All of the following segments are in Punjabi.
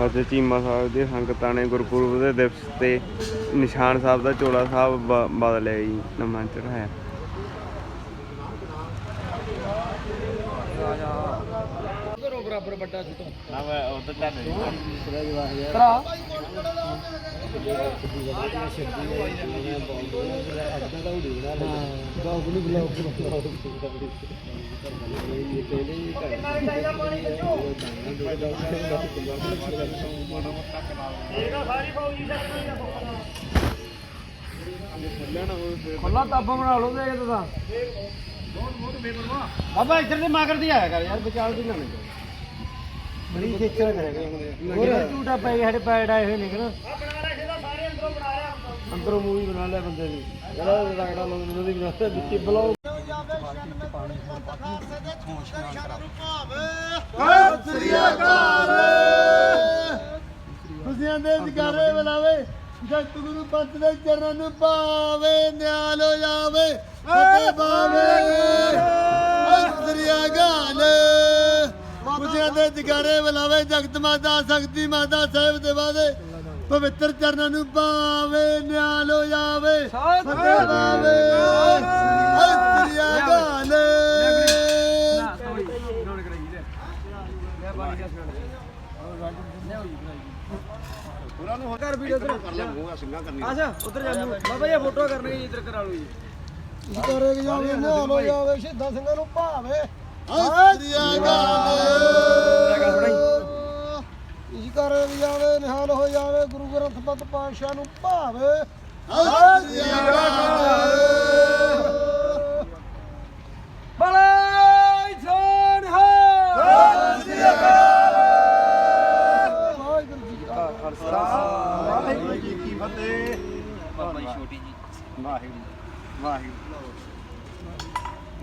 ਅਤੇ ਚੀਮਾ ਸਾਹਿਬ ਦੀ ਸੰਗਤਾਂ ਨੇ ਗੁਰਪੁਰਬ ਦੇ ਦਿਵਸ ਤੇ ਨਿਸ਼ਾਨ ਸਾਹਿਬ ਦਾ ਚੋਲਾ ਸਾਹਿਬ ਬ- ਬਦਲਿਆ ਜੀ, ਨਵਾਂ ਚੜਾਇਆ ਬਰਾਬਰ ਵੱਡਾ ਤੂੰ। ਨਾ ਮੈਂ ਉਧਰ ਚੱਲ ਭਰਾ। ਖੁੱਲਾ ਤਾਬਾ ਬਣਾ ਲਓ ਤੇ ਇਹ ਤਾਂ। ਬਾਬਾ ਇੱਧਰ ਦੇ ਮਗਰ ਦੀ ਆਇਆ ਕਰ ਯਾਰ ਵਿਚਾਲ ਦੀ ਨਾ ਨਿਕਲ ਬੜੀ ਖੇਚਲ ਕਰੇਗਾ ਹੋਰ ਝੂਟਾ ਪੈ ਗਿਆ ਸਾਡੇ ਪੈੜ ਆਏ ਹੋਏ ਨੇ ਅੰਦਰੋਂ ਮੂਵੀ ਬਣਾ ਲਿਆ ਬੰਦੇ ਦੀ ਜਿਹੜਾ ਰਗੜਾ ਲਾਉਂਦੇ ਨੇ ਉਹਦੀ ਬਣਾ ਲਿਆ ਵਿੱਚ ਬਲੌਗ। ਖੁਸ਼ੀਆਂ ਦੇ ਜਗਾਰੇ ਬੁਲਾਵੇ ਜਗਤ ਗੁਰੂ ਪੰਤ ਦੇ ਚਰਨਾਂ ਨੂੰ ਪਾਵੇ ਨਿਆਲ ਹੋ ਜਾਵੇ ਫਤਿਹ ਪਾਵੇ। ਅਸਰੀਆ ਗਾਲ ਖੁਸ਼ੀਆਂ ਦੇ ਜਗਾਰੇ ਬੁਲਾਵੇ ਜਗਤ ਮਾਤਾ ਸ਼ਕਤੀ ਮਾਤਾ ਸਾਹਿਬ ਦੇ ਵਾਦੇ। ਪਵਿੱਤਰ ਚਰਨਾਂ ਨੂੰ ਪਾਵੇ ਨਿਆਲ ਹੋ ਜਾਵੇ ਫਤਿਹ ਪਾਵੇ ਅਸਰੀਆ ਗਾਲ ਕਰ ਵੀਡੀਓ ਉਧਰ। ਅੱਛਾ ਉਧਰ ਜਾ ਬਾਬਾ ਇਹ ਫੋਟੋ ਕਰਨਗੇ ਜੀ ਇੱਧਰ ਕਰਾ ਲਓ ਜੀ। ਕਰੇ ਕਿ ਜਾਵੇ ਨਿਹਾਲ ਹੋ ਜਾਵੇ ਸ਼ਹੀਦਾਂ ਸਿੰਘਾਂ ਨੂੰ ਭਾਵੇ ਅਸਰੀਆ ਗਾਲ ਇਸ ਕਰੇ ਕਿ ਜਾਵੇ ਨਿਹਾਲ ਹੋ ਜਾਵੇ ਗੁਰੂ ਗ੍ਰੰਥ ਪਤ ਪਾਤਸ਼ਾਹ ਨੂੰ ਭਾਵੇ। ਅਸਰੀਆ ਗਾਲ ਬਲੇ ਸੋਨ ਹੋ। ਵਾਹਿਗੁਰੂ ਜੀ ਕਾ ਵਾਹਿਗੁਰੂ ਜੀ ਕੀ ਫਤਿਹ। ਬਾਬਾ ਜੀ ਛੋਟੀ ਜੀ ਵਾਹਿਗੁਰੂ। ਵਾਹਿਗੁਰੂ।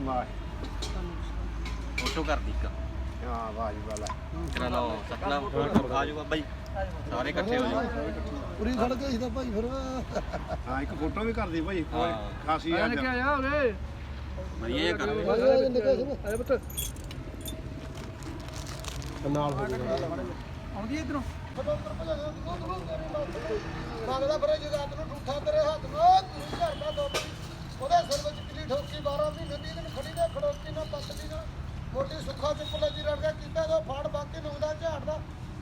ਵਾਹਿਗੁਰੂ। ਫੋਟੋ ਕਰ ਦੀ ਇੱਕ। ਹਾਂ ਵਾਹਿਗੁਰੂ ਵਾਲਾ ਕਰਾ ਲਓ ਸਤਨਾਮ। ਆ ਜਾਓ ਬਾਬਾ ਜੀ ਸਾਰੇ ਇਕੱਠੇ ਹੋ ਜਾਓ। ਪੂਰੀ ਖੜ ਕੇ ਸੀ ਤਾਂ ਭਾਈ ਫਿਰ। ਹਾਂ ਇੱਕ ਫੋਟੋ ਵੀ ਕਰਦੀ ਭਾਈ। ਖਾਸੀ ਆ। ਆਇਆ ਉਰੇ। ਵਧੀਆ ਜਿਹਾ ਕਰ ਅਰੇ ਪੁੱਤ। ਨਾਲ ਹੋ ਗਿਆ। ਆਉਂਦੀ ਇਧਰੋਂ। ਮੰਗਦਾ ਫਿਰ ਜਗਾਤ ਨੂੰ ਠੂਠਾ ਤੇਰੇ ਹੱਥ ਨੂੰ ਤੂੰ ਘਰ ਦਾ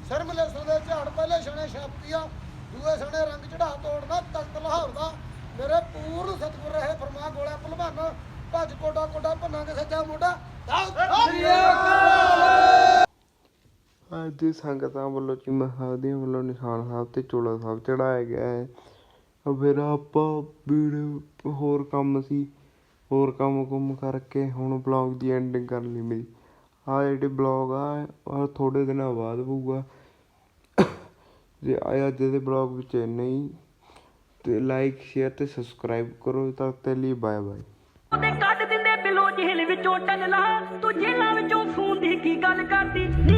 ਸਿਰ ਮਲੇ ਦੇ ਝਾੜ ਪਹਿਲੇ ਛਣੇ ਛਾਪੀਆ, ਦੂਏ ਛਣੇ ਰੰਗ ਚੜਾ ਤੋੜਦਾ ਤਖਤ ਲਾਹੌਰ ਦਾ। ਮੇਰੇ ਪੂਰਨ ਸਤਿਗੁਰ ਰਹੇ ਫਰਮਾ ਗੋਲਾ ਭਲਵਾਨ, ਭੱਜ ਕੋਡਾ ਕੋਡਾ ਭੰਨਾਂਗੇ ਸੱਜਾ ਮੋਢਾ। ਅੱਜ ਦੀ ਸੰਗਤਾਂ ਵੱਲੋਂ ਚੀਮਾ ਸਾਹਿਬ ਦੀਆਂ ਵੱਲੋਂ ਨਿਸ਼ਾਨ ਸਾਹਿਬ ਤੇ ਚੋਲਾ ਸਾਹਿਬ ਚੜਾਇਆ ਗਿਆ ਹੈ। ਫਿਰ ਆਪਾਂ ਵੀਡੀਓ ਹੋਰ ਕੰਮ ਸੀ, ਹੋਰ ਕੰਮ ਕੁਮ ਕਰਕੇ ਹੁਣ ਬਲੌਗ ਦੀ ਐਂਡਿੰਗ ਕਰਨ ਲਈ ਮੇਰੀ ਆ ਜਿਹੜੇ ਬਲੌਗ ਆ, ਆਹ ਥੋੜੇ ਦਿਨਾਂ ਬਾਅਦ ਪਊਗਾ। ਜੇ ਆਇਆ ਅੱਜ ਦੇ ਬਲੌਗ ਵਿੱਚ ਇੰਨਾ ਹੀ। ਤੇ ਲਾਈਕ ਸ਼ੇਅਰ ਤੇ ਸਬਸਕ੍ਰਾਈਬ ਕਰੋ ਤਦ ਤੱਕ ਲਈ ਬਾਏ ਬਾਏ ਉਹਦੇ ਕੱਢ ਦਿੰਦੇ ਬਿਲੋ ਜੇਲ ਵਿੱਚੋਂ ਟੰਨਲਾ ਤੂੰ ਜੇਲਾਂ ਵਿੱਚੋਂ ਖੂਨ ਦੀ ਕੀ ਗੱਲ ਕਰਦੀ?